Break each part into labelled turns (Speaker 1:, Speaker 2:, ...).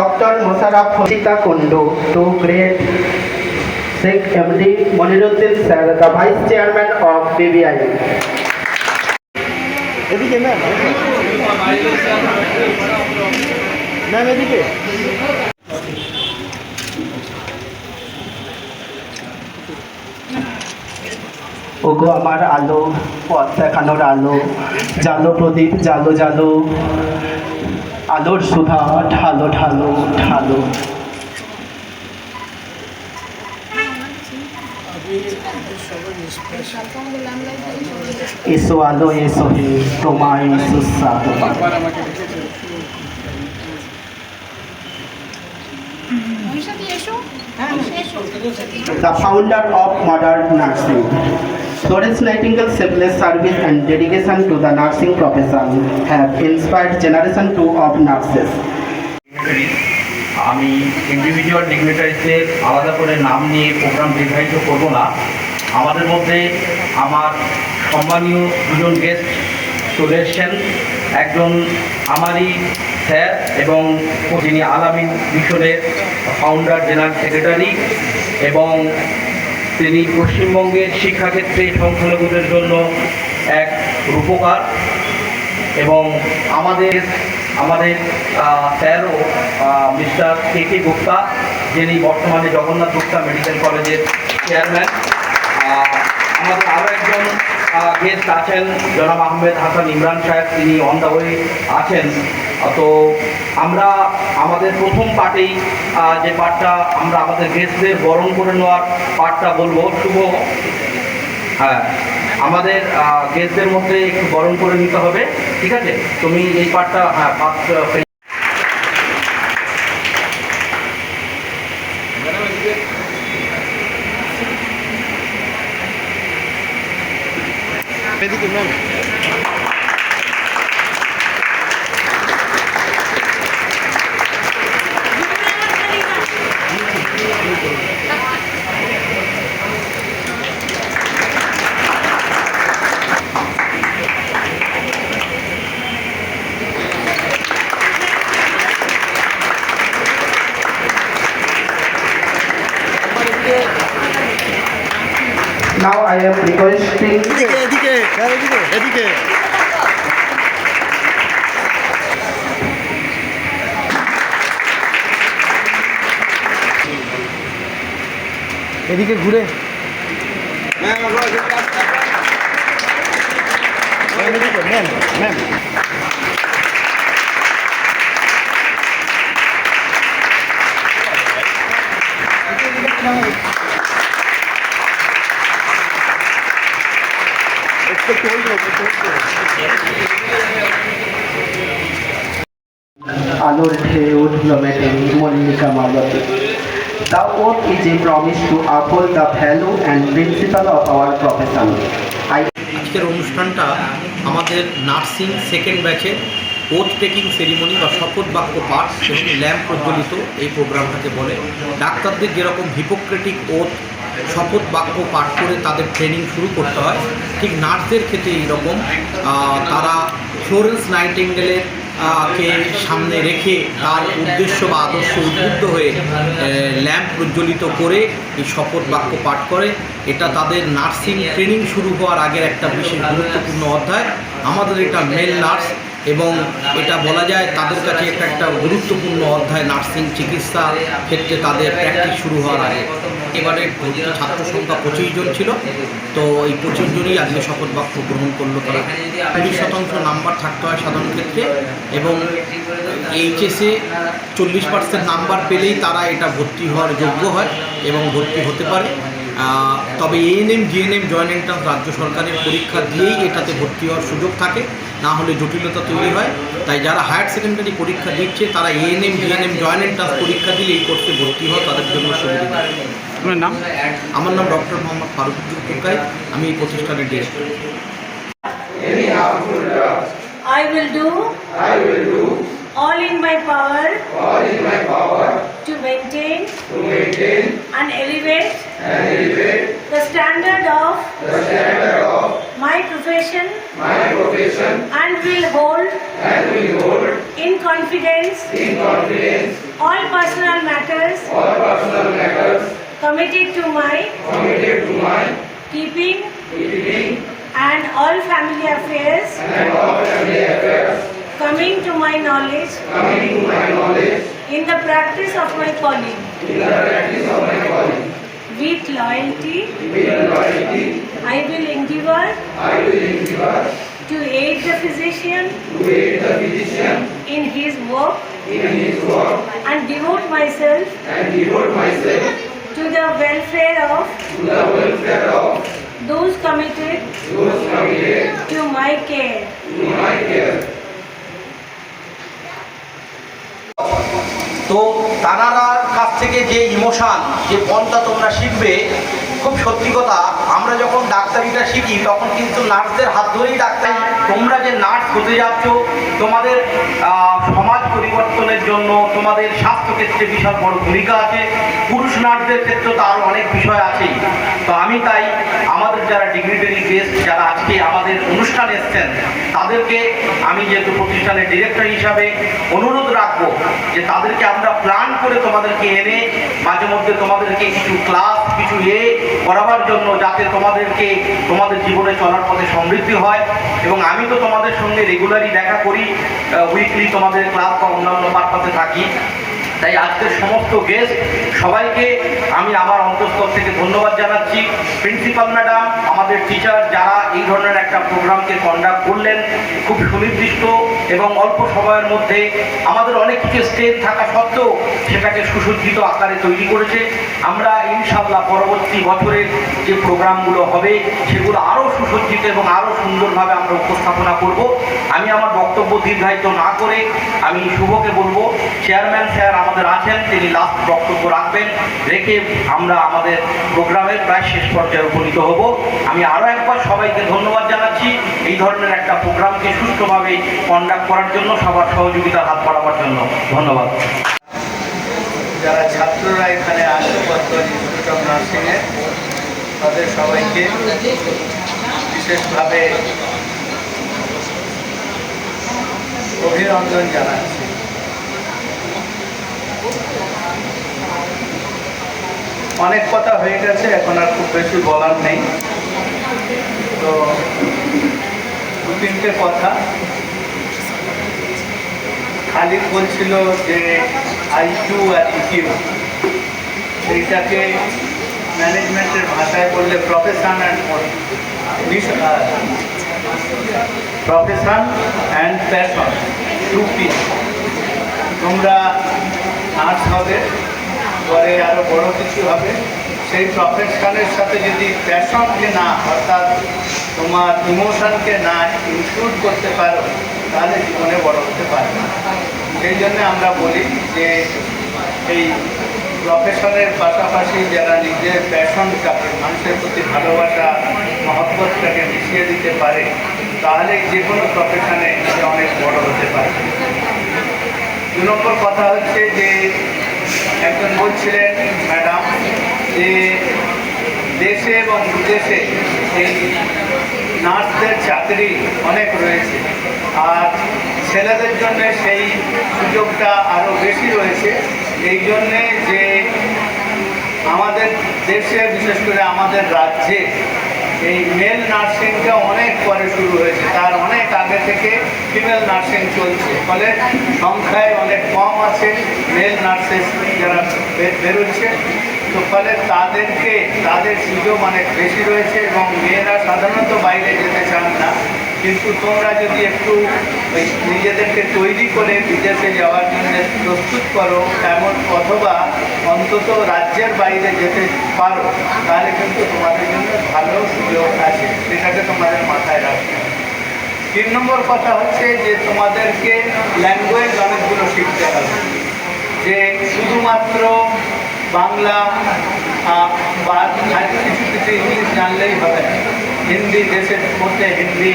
Speaker 1: Doctor Mosharraf Hasita Kundu to great Sheikh MD Moniruddin sir the vice chairman of BBI
Speaker 2: এদিকে ma'am
Speaker 1: ওগো আমার আলো পথ দেখানোর আলো জালো প্রদীপ জালো জালো। আলোর সুধা ঢালো ঢালো ঢালো। এসো আলো এসো হে তোমায় সুস্বাদু the founder of modern nursing. Florence Nightingale's selfless service and dedication to the nursing profession have inspired generation two of nurses.
Speaker 3: আমি ইন্ডিভিজুয়াল ডিগনিটারিজদের আলাদা করে নাম নিয়ে প্রোগ্রাম নির্ধারিত করব না আমাদের মধ্যে আমার সম্মানীয় দুজন গেস্ট চলে এসছেন একজন আমারই স্যার এবং যিনি আলামিন মিশনের ফাউন্ডার জেনারেল সেক্রেটারি এবং তিনি পশ্চিমবঙ্গের শিক্ষাক্ষেত্রে সংখ্যালঘুদের জন্য এক রূপকার এবং আমাদের আমাদের স্যারও মিস্টার কে কে গুপ্তা, যিনি বর্তমানে জগন্নাথ গুপ্তা মেডিকেল কলেজের চেয়ারম্যান আমাদের আরও একজন গেস্ট আছেন জনাব আহমেদ হাসান ইমরান সাহেব, তিনি অন দ্য ওয়ে আছেন। তো আমরা আমাদের প্রথম পার্টেই যে পার্টটা আমরা আমাদের গেস্টদের বরণ করে নেওয়ার পার্টটা বলব। শুভ হ্যাঁ আমাদের গেস্টদের মধ্যে একটু বরণ করে নিতে হবে, ঠিক আছে? তুমি এই পার্টটা হ্যাঁ ফার্স্ট
Speaker 2: এদিকে ma'am
Speaker 1: Now I am requesting
Speaker 2: এদিকে এদিকে স্যার এদিকে এদিকে এদিকে ঘুরে। ম্যাম এদিকে ম্যাম ম্যাম একটু চলবে একটু চলবে
Speaker 1: আলোর ঢেউ উঠল মেটে Mallika Malati. The oath is a promise to uphold the value and principle of our profession. I
Speaker 4: আজকের অনুষ্ঠানটা আমাদের নার্সিং সেকেন্ড ব্যাচের ওথ টেকিং সেরিমনি বা শপথ বাক্য পাঠ এবং ল্যাম্প প্রজ্বলিত এই প্রোগ্রামটাকে বলে ডাক্তারদের যেরকম হিপোক্রেটিক ওথ শপথ বাক্য পাঠ করে তাদের ট্রেনিং শুরু করতে হয়, ঠিক নার্সদের ক্ষেত্রে এইরকম তারা ফ্লোরেন্স নাইটিঙ্গেলের কে সামনে রেখে তার উদ্দেশ্য বা আদর্শ উদ্বুদ্ধ হয়ে ল্যাম্প প্রজ্বলিত করে এই শপথ বাক্য পাঠ করে। এটা তাদের নার্সিং ট্রেনিং শুরু হওয়ার আগের একটা বিশেষ গুরুত্বপূর্ণ অধ্যায়। আমাদের এটা মেল নার্স এবং এটা বলা যায় তাদের কাছে এটা একটা গুরুত্বপূর্ণ অধ্যায়, নার্সিং চিকিৎসা, ক্ষেত্রে তাদের প্র্যাকটিস শুরু হওয়ার আগে। এবারে ভর্তি ছাত্র সংখ্যা পঁচিশ জন ছিল, তো এই পঁচিশ জনই আজকে শপথ বাক্য গ্রহণ করল তারা। কুড়ি শতাংশ নাম্বার থাকতে হয় সাধারণ ক্ষেত্রে এবং এইচএসে চল্লিশ পার্সেন্ট নাম্বার পেলেই তারা এটা ভর্তি হওয়ার যোগ্য হয় এবং ভর্তি হতে পারে। তবে এএনএম জিএনএম জয়েন্ট এন্ট্রান্স রাজ্য সরকারের পরীক্ষা দিয়েই এটাতে ভর্তি হওয়ার সুযোগ থাকে। না হলে জটিলতা তৈরি হয় তাই যারা হায়ার সেকেন্ডারি পরীক্ষা দিচ্ছে তারা এএনএম জিএনএম জয়েন্ট এন্ট্রান্স পরীক্ষা দিলে এই কোর্সে ভর্তি হয় তাদের জন্য সুবিধা
Speaker 5: আপনার নাম
Speaker 4: আমার নাম ডক্টর মোহাম্মদ ফারুকুদ্দিন টুকাই আমি এই প্রতিষ্ঠানের director
Speaker 6: I will do. I will do. All in my power. All in my power. To maintain. To maintain. And elevate. And elevate. The standard of. The standard of. My profession. My profession. And will hold. And will hold. In confidence. In confidence. All personal matters. All personal matters. Committed to my. Committed to my. Keeping. Keeping. And all family affairs. Coming to my knowledge. Coming to my knowledge. In the practice of my calling. In the practice of my calling. With loyalty. With loyalty. I will endeavor i will endeavor to aid the physician to aid the physician in his work in his work and devote myself and devote myself to the welfare of to the welfare of those committed those committed to my care.
Speaker 3: তো তানারার কাছ থেকে যে emotion যে পন্থা তোমরা শিখবে খুব সত্যি কথা আমরা যখন ডাক্তারিটা শিখি, তখন কিন্তু নার্সদের হাত ধরেই ডাক্তার তোমরা যে নার্স হতে যাচ্ছ, তোমাদের সমাজ পরিবর্তনের জন্য তোমাদের স্বাস্থ্যক্ষেত্রে বিশাল বড় ভূমিকা আছে, পুরুষ নার্সদের ক্ষেত্রে তো আরও অনেক বিষয় আছেই। তো আমি তাই আমাদের যারা ডিগ্রিটারি গেস্ট, যারা আজকে আমাদের অনুষ্ঠানে এসছেন, তাদেরকে আমি যেহেতু প্রতিষ্ঠানের ডিরেক্টর হিসাবে অনুরোধ রাখব যে তাদেরকে আমরা প্ল্যান করে তোমাদেরকে এনে, মাঝে মধ্যে তোমাদেরকে কিছু ক্লাস, কিছু এ করাবার জন্য যাতে তোমাদেরকে, তোমাদের জীবনে চলার পথে সমৃদ্ধি হয়। এবং আমি তো তোমাদের সঙ্গে রেগুলারই দেখা করি উইকলি তোমাদের ক্লাস বা অন্যান্য পারপাসে থাকি। তাই আজকের সমস্ত গেস্ট সবাইকে আমি আমার অন্তঃস্থল থেকে ধন্যবাদ জানাচ্ছি। প্রিন্সিপাল ম্যাডাম আমাদের টিচার যারা এই ধরনের একটা প্রোগ্রামকে কন্ডাক্ট করলেন, খুব সুনির্দিষ্ট এবং অল্প সময়ের মধ্যে আমাদের অনেক কিছু স্টেজ থাকা সত্ত্বেও সেটাকে সুসজ্জিত আকারে তৈরি করেছে। আমরা ইনশাল্লাহ পরবর্তী বছরের যে প্রোগ্রামগুলো হবে, সেগুলো আরও সুসজ্জিত এবং আরও সুন্দরভাবে আমরা উপস্থাপনা করব। আমি আমার বক্তব্য দীর্ঘায়িত না করে আমি শুভকে বলব। চেয়ারম্যান স্যার আমাদের আছেন, তিনি লাস্ট বক্তব্য রাখবেন, রেখে আমরা আমাদের প্রোগ্রামের প্রায় শেষ পর্যায়ে উপনীত হব। আমি আরও একবার সবাইকে ধন্যবাদ জানাচ্ছি এই ধরনের একটা প্রোগ্রামকে সুষ্ঠুভাবে কন্ডাক্ট করার জন্য, সবার সহযোগিতার হাত বাড়াবার জন্য। ধন্যবাদ।
Speaker 7: যারা ছাত্ররা এখানে আসে, বর্তমান নার্সিংয়ে তাদের সবাইকে বিশেষভাবে অভিনন্দন জানাচ্ছি। অনেক কথা হয়ে গেছে, এখন আর খুব বেশি বলার নেই। তো দু তিনটে কথা। খালিদ বলছিল যে আইকিউ আর ইকিউ সেইটাকে ম্যানেজমেন্টের ভাষায় বললে profession and profession and passion to তোমরা নার্স হবে, পরে আরও বড় কিছু হবে। সেই প্রফেশনের সাথে যদি প্যাশনকে না, অর্থাৎ তোমার ইমোশনকে না ইনক্লুড করতে পারো, তাহলে জীবনে বড় হতে পারবে না। সেই জন্য আমরা বলি যে, এই প্রফেশনের পাশাপাশি যারা নিজের প্যাশনটাকে, মানুষের প্রতি ভালোবাসা, মহব্বতটাকে মিশিয়ে দিতে পারে, তাহলে যে কোনো প্রফেশনে অনেক বড় হতে পারে দু নম্বর কথা হচ্ছে যে একজন বলছিলেন, ম্যাডাম, যে দেশে এবং বিদেশে এই নার্সদের চাকরি অনেক রয়েছে আর ছেলেদের জন্য সেই সুযোগটা আরও বেশি রয়েছে। এই জন্যে যে আমাদের দেশে, বিশেষ করে আমাদের রাজ্যে এই মেল নার্সিংটা অনেক পরে শুরু হয়েছে, তার অনেক আগে থেকে ফিমেল নার্সিং চলছে। ফলে সংখ্যায় অনেক কম আছে মেল নার্সেস যারা বেরোচ্ছে। তো ফলে তাদেরকে, তাদের সুযোগ অনেক বেশি রয়েছে এবং মেয়েরা সাধারণত বাইরে যেতে চান না। কিন্তু তোমরা যদি একটু নিজেদেরকে তৈরি করে বিদেশে যাওয়ার জন্য প্রস্তুত করো এমন অথবা অন্তত রাজ্যের বাইরে যেতে পারো, তাহলে কিন্তু তোমাদের জন্য ভালো সুযোগ আছে সেটাকে তোমাদের মাথায় রাখতে হবে। তিন নম্বর কথা হচ্ছে যে তোমাদেরকে ল্যাঙ্গুয়েজ অনেকগুলো শিখতে হবে যে শুধুমাত্র বাংলা আহ, বা আর কিছু কিছু ইংলিশ জানলেই হবে না হিন্দি দেশের মধ্যে হিন্দি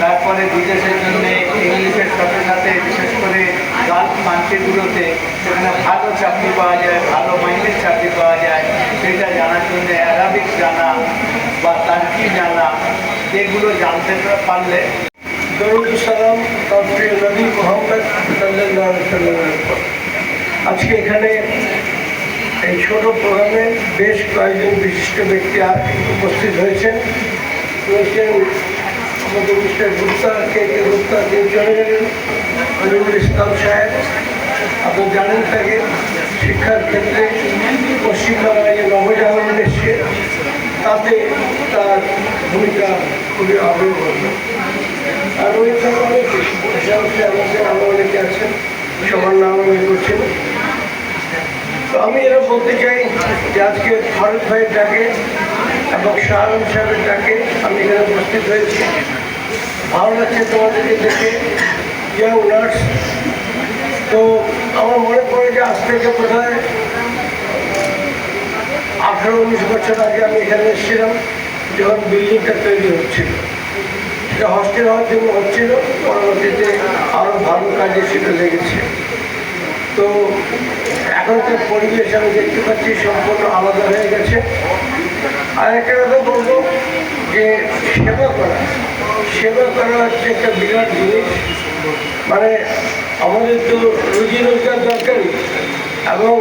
Speaker 7: তারপরে বিদেশের জন্য ইংলিশের সাথে সাথে বিশেষ করে গালফ কান্ট্রিগুলোতে সেখানে ভালো চাকরি পাওয়া যায় ভালো মাইনের চাকরি পাওয়া যায় সেটা জানার জন্য অ্যারাবিক জানা বা তার্কি জানা এগুলো জানতে পারলে
Speaker 5: দরুদ সালাম তার প্রিয় নবী মোহাম্মদ সাল্লাল্লাহু আলাইহি সাল্লামের উপর। আজকে এখানে এই ছোট প্রোগ্রামে বেশ কয়েকজন বিশিষ্ট ব্যক্তি উপস্থিত হয়েছেন। রয়েছেন আমাদের mister Gupta K K Gupta কেউ চলে গেলেন। আমিনুল ইসলাম সাহেব, আপনি জানেন তাকে, শিক্ষার ক্ষেত্রে পশ্চিমবাংলায় নবজাগরণ এসছে, তাতে তার ভূমিকা খুবই অবহেল্য আর ছাড়া অনেক আমাদের আরও অনেকে আছেন, সবার নাম আমি করছি না। তো আমি এরা বলতে চাই যে আজকে ভারত ভাইয়ের ডাকে এবং শাহরুখ সাহেবের ডাকে আমি এখানে উপস্থিত হয়েছি। ভালো লাগছে তোমাদেরকে দেখে ইয়াং নার্স তো আমার মনে পড়ে যে আজ থেকে হয় আঠারো উনিশ বছর আগে আমি এখানে এসেছিলাম, যখন বিল্ডিংটা তৈরি হচ্ছিল। সেটা হস্টেল হওয়ার জন্য হচ্ছিল, পরবর্তীতে আরও ভালো কাজে সেটা লেগেছে। তো এখনকার পরিবেশ আমি দেখতে পাচ্ছি সম্পূর্ণ আলাদা হয়ে গেছে। আর একটা কথা বলব যে সেবা করা সেবা করা হচ্ছে একটা বিরাট জিনিস। মানে আমাদের তো রুজি রোজগার দরকারই। এবং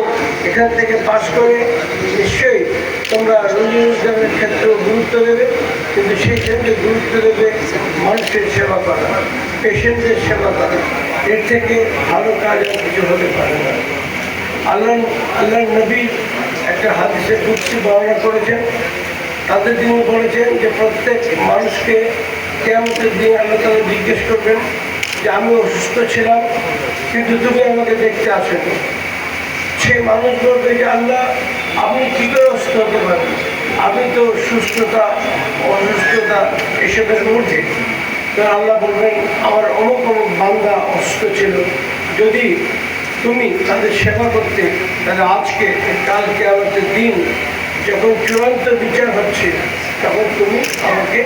Speaker 5: এখান থেকে পাশ করে নিশ্চয়ই তোমরা রুজি রোজগারের ক্ষেত্রেও গুরুত্ব দেবে, কিন্তু সেই ক্ষেত্রে গুরুত্ব দেবে মানুষের সেবা করা পেশেন্টদের সেবা করা। এর থেকে ভালো কাজ আর কিছু হতে পারে না। আল্লাহ আল্লাহ নবী একটা হাদিসে কুৎসি বর্ণনা করেছেন। তাদের তিনি বলেছেন যে প্রত্যেক মানুষকে কেমতের দিন আল্লাহ তারা জিজ্ঞেস করবেন যে, আমি অসুস্থ ছিলাম, কিন্তু তুমি আমাকে দেখতে আসেনি। সেই মানুষ বলবে যে, আল্লাহ আপনি কী করে অসুস্থ হতে পারেন আমি তো সুস্থতা, অসুস্থতা এসবের মধ্যে। তো আল্লাহ বলবেন, আমার অমুক অমুক বান্দা অসুস্থ ছিল। যদি তুমি তাদের সেবা করতে, তাহলে আজকে, কালকে আমাদের দিন, যখন চূড়ান্ত বিচার হচ্ছে, তখন তুমি আমাকে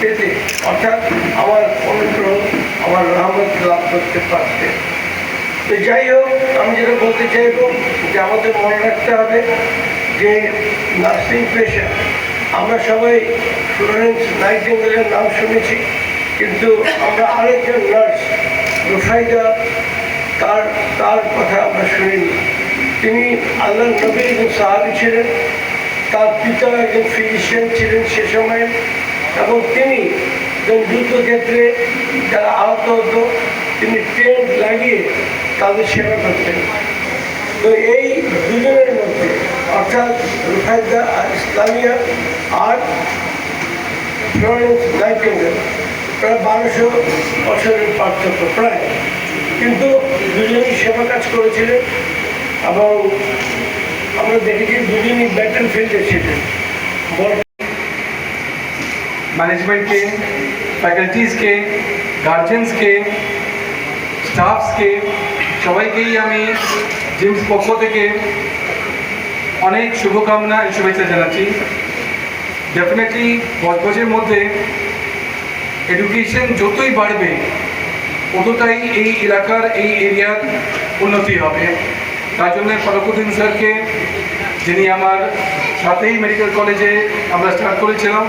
Speaker 5: পেতে, অর্থাৎ আমার অনুগ্রহ আমার রহমত লাভ করতে পারতে। তো যাই হোক, আমি যেটা বলতে চাইব, যে আমাদের মনে রাখতে হবে যে নার্সিং পেশা আমরা সবাই ফ্লোরেন্স নাইটিঙ্গেলের নাম শুনেছি। কিন্তু আমরা আরেকজন নার্স, রুফাইদা, তার তার কথা আমরা শুনিনি। তিনি আল্লাহ নবীর একজন সাহাবি ছিলেন, তার পিতা একজন ফিজিশিয়ান ছিলেন সে সময়, এবং তিনি যুদ্ধক্ষেত্রে যারা আহত হতো, তিনি ট্রেন লাগিয়ে তাদের সেবা করতেন। তো এই দুজনের মধ্যে, অর্থাৎ রুফায়দা আর ইসলামিয়া আর ফ্লোরেন্স নাইটিঙ্গেল প্রায় বারোশো বছরের পার্থক্য প্রায় কিন্তু দুজনেই সেবা কাজ করেছিলেন এবং আমরা দেখেছি দুজনই ব্যাটেল ফিল্ডে ছিলেন বড়
Speaker 8: मैनेजमेंट के ফ্যাকাল্টিস কে গার্জেন্স কে স্টাফস কে সবাইকেই আমি জিমস পক্ষ থেকে অনেক শুভকামনা এবং শুভেচ্ছা জানাচ্ছি ডেফিনেটলি বজবজের মধ্যে এডুকেশন যতই বাড়বে, ততটাই এই এলাকার এই এরিয়ার উন্নতি হবে। তার জন্য ফরকুদ্দিন স্যারকে, যিনি আমার সাথেই মেডিকেল কলেজে আমরা স্টার্ট করেছিলাম,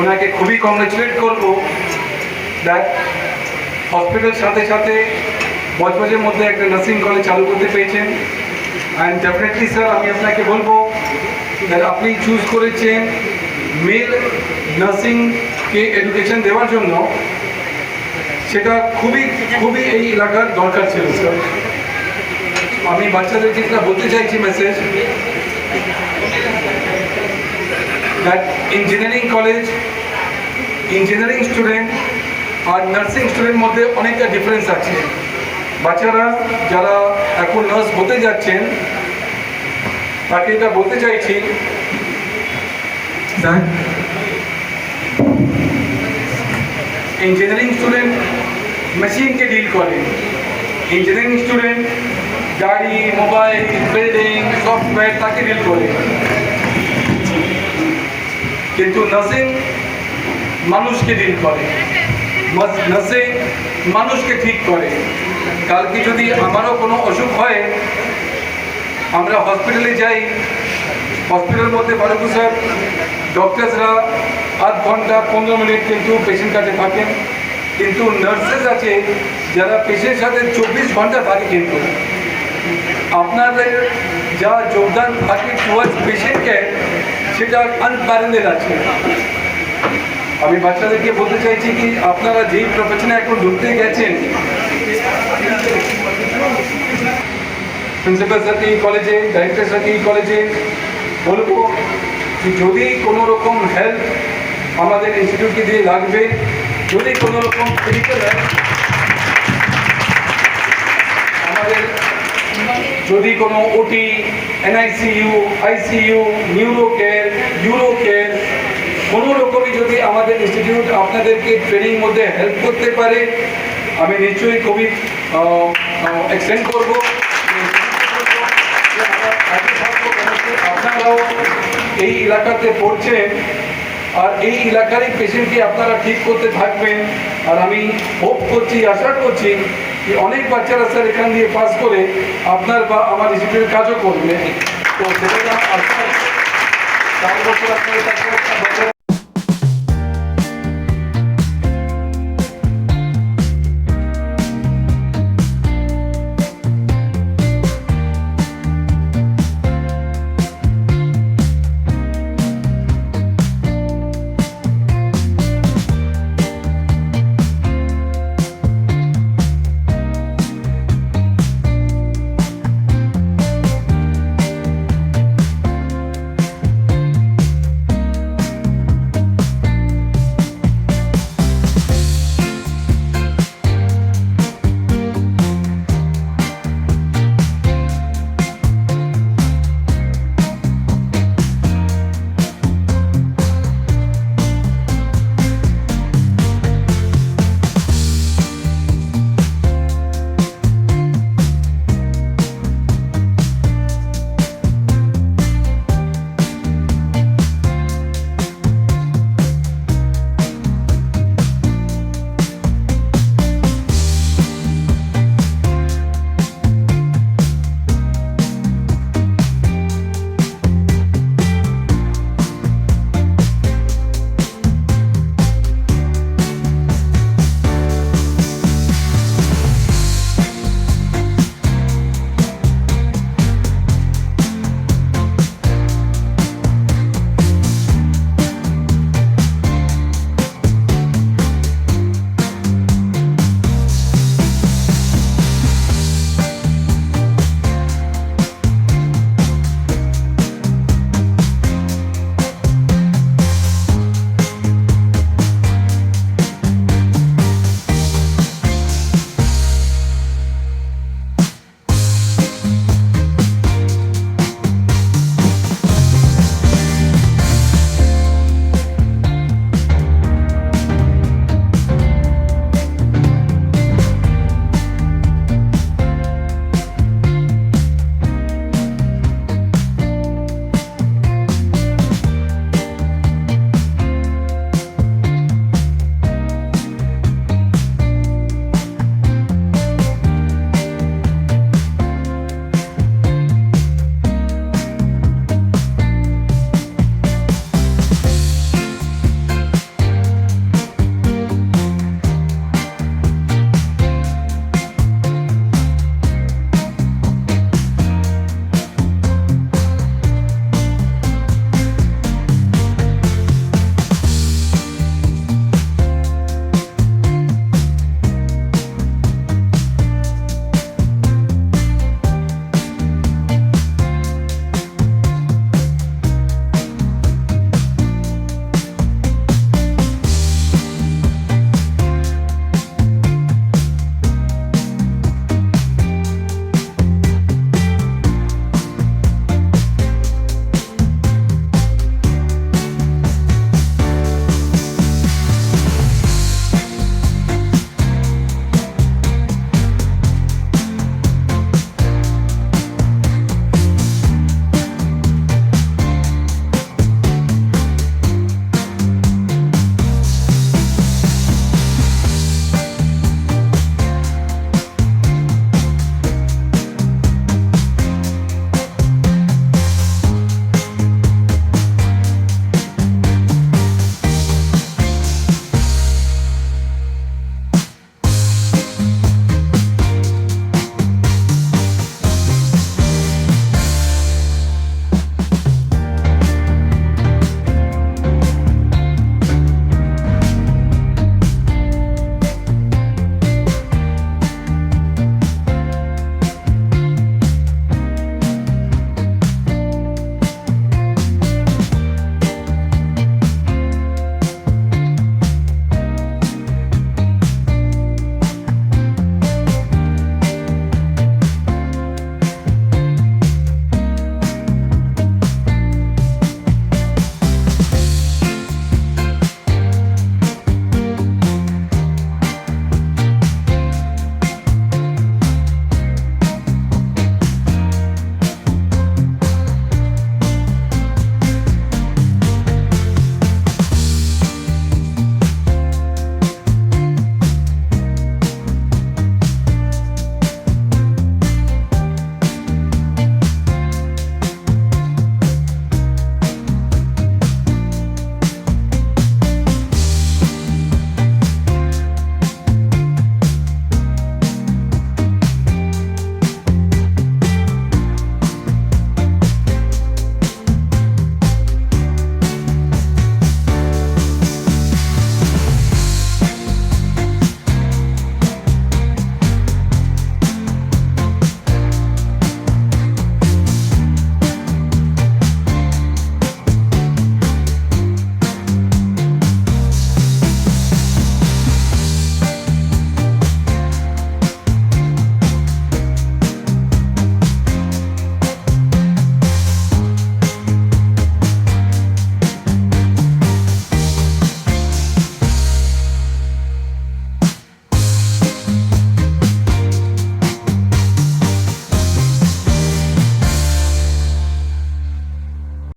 Speaker 8: ওনাকে খুবই কংগ্রেচুলেট করব দ্যাট হসপিটালের সাথে সাথে বজবজের মধ্যে একটা নার্সিং কলেজ চালু করতে পেরেছেন। অ্যান্ড ডেফিনেটলি স্যার আমি আপনাকে বলব আপনি চুজ করেছেন মেল নার্সিংকে এডুকেশন দেওয়ার জন্য সেটা খুবই খুবই এই এলাকার দরকার ছিল স্যার আমি বাচ্চাদেরকে যেটা বলতে চাইছি message that engineering college engineering student R nursing student মধ্যে অনেকটা ডিফারেন্স আছে। বাচ্চারা যারা এখন নার্স হতে যাচ্ছেন, তাকে এটা বলতে চাইছি that ইঞ্জিনিয়ারিং স্টুডেন্ট মেশিনকে ডিল করে ইঞ্জিনিয়ারিং স্টুডেন্ট গাড়ি মোবাইল বিল্ডিং সফটওয়্যার তাকে ডিল করে কিন্তু নার্সিং মানুষকে ডিল করে নার্সিং মানুষকে ঠিক করে কালকে যদি আমারও কোনো অসুখ হয় আমরা হসপিটালে যাই হসপিটালের মধ্যে বারোকু স্যার ডক্টরসরা আধ ঘণ্টা, পনেরো মিনিট কিন্তু পেশেন্ট কাছে থাকেন। কিন্তু নার্সেস আছে, যারা পেশেন্টের সাথে চব্বিশ ঘণ্টা থাকে কিন্তু। আপনাদের যা যোগদান থাকে টুয়ার্ডস পেশেন্টকে সেটা আনপ্যারেন্টেড আছে। আমি বাচ্চাদেরকে বলতে চাইছি কি, আপনারা যেই প্রফেশনে এখন ঢুকতে গেছেন প্রিন্সিপাল স্যারকে এই কলেজে ডাইরেক্টর স্যারকে এই কলেজে বলব যদি কোনো রকম হেল্প আমাদের ইনস্টিটিউটকে দিয়ে লাগবে। যদি কোনো রকম আমাদের যদি কোনো OT NICU ICU neuro care uro care কোনো রকমই যদি আমাদের ইনস্টিটিউট আপনাদেরকে ট্রেনিং মধ্যে হেল্প করতে পারে, আমি নিশ্চয়ই খুবই এক্সটেন্ড করব। আপনারাও এই এলাকাতে পড়ছেন। আর এই এলাকারই পেশেন্টকে আপনারা ঠিক করতে থাকবেন। আর আমি হোপ করছি, আশা করছি যে অনেক বাচ্চারা স্যার এখান দিয়ে পাস করে আপনার বা আমার ইনস্টিটিউটের কাজও করবে। তো সেটা বছর